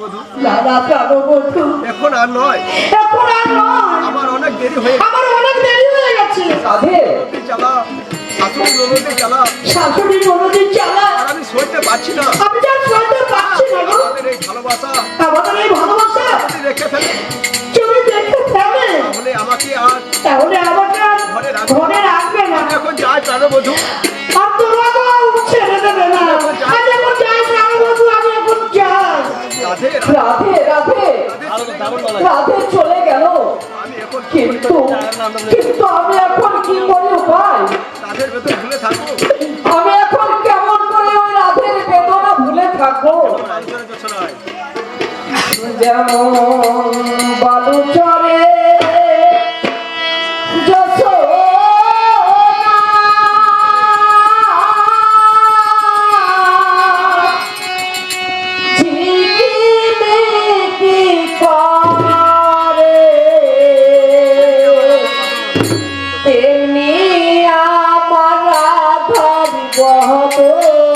প্রাণবধূ দাদা এখন আর নয়। এখন আর নয়। আমার অনেক দেরি হয়ে আমার অনেক দেরি হয়ে গেছে। সাধে গেছে শাশুড়ি জ্বালা শাশুড়ি চালা। আমি সইতে পারছি না। আমি যা সইতে পারছি না। রাধে চলে গেল। এখন কিন্তু কিন্তু আমি এখন কি করি উপায়? আমি এখন কেমন করে ওই রাধের বেদনা ভুলে থাকব? যেমন বালু বহন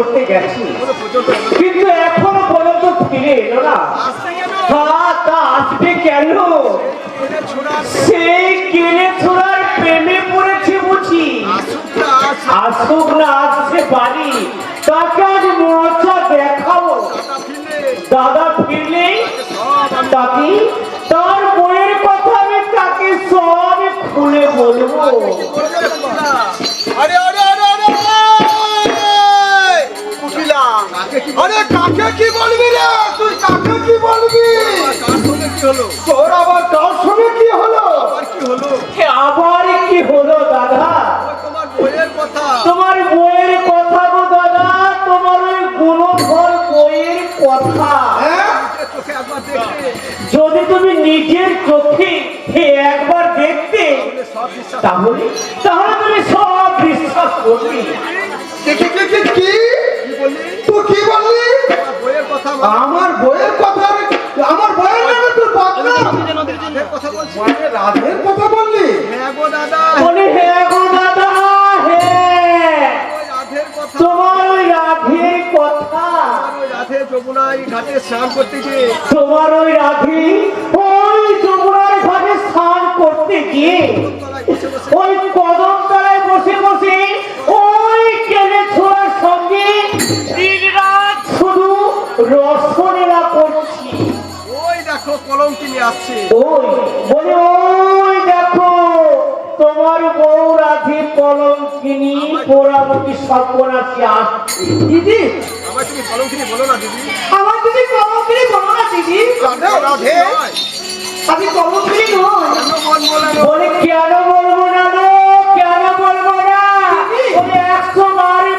করতে গেছি। কিন্তু এখনও পর্যন্ত ফিরে এলো না। আসবে কেন? সেই ছোড়ার প্রেমে পড়েছে বুঝি। আসুক না বাড়ি তাকে আজ মজা দেখাবো দাদা ফিরলেই তাকে তার বইয়ের কথা আমি তাকে সব খুলে বলব। হলো? তোর আবার সঙ্গে কি হলো? আবার কি হলো? আবার কি হলো দাদা? তোমার বইয়ের কথা। তোমার বইয়ের কথা গো দাদা। তোমার ওই গুণফল বইয়ের কথা। একবার যদি তুমি নিজের চোখে একবার দেখতে তাহলে তাহলে তুমি সব বিশ্বাস করবে। কি বললি? তুই কি বললি? তোমার বইয়ের কথা। আমার বইয়ের কথা আমি- আমার বইয়ের নামে তোর বদনাম রাধের কথা বলছি মানে রাধের কথা বললি? হ্যাঁ গো দাদা। বলে হ্যাঁ গো দাদা হ্যাঁ তোমার ওই রাধের কথা। রাধে ঘাটে স্নান করতে গিয়ে। তোমার ওই রাধে ওই যমুনার ঘাটে স্নান করতে গিয়ে তলায় বসে বসে। ওই কদম তলায় বসে বসে ওই কেনে ছোড়ার সঙ্গে দিন রাত শুধু রসলীলা করছি। ওই দেখো কলম কিনে আসছে। ওই তোমার বউ রাধে কলম পোড়ামতি সর্বনাশী আসছে দিদি! আমায় তুমি কলম বলো না দিদি। আমার দিদি কলম বলো না দিদি! রাধে রাধে। আমি কলম কিনে নয় বলে কেন বলব না গো? কেন বলব না? বলে একশো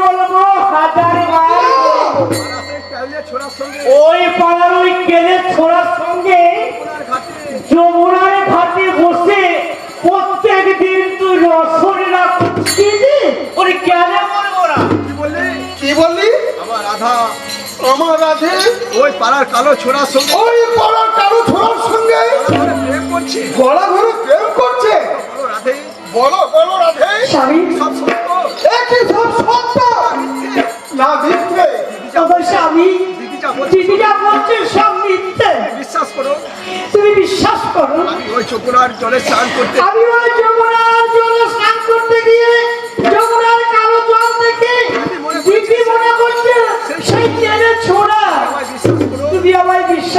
বলব হাজার বার বলব। ছোড়ার ওই পাড়ার ওই কেনে আমার রাধে। ওই পাড়ার কালো ছোড়ার সঙ্গে। ওই পাড়ার কারও ছোড়ার সঙ্গে। প্রেম করছে। গলা ঘরে প্রেম করছে। বলো রাধে। বলো বলো রাধে। স্বামী। সব সত্য। একই সব সত্য। না মিথ্যে। আমার স্বামী দিদি যা বলছে সব মিথ্যে। বিশ্বাস করো। তুমি বিশ্বাস করো। আমি ওই চোপড়ার জলে স্নান করতে আমি ওই যমুনার জলে স্নান করতে গিয়ে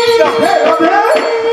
Hey, hey, hey.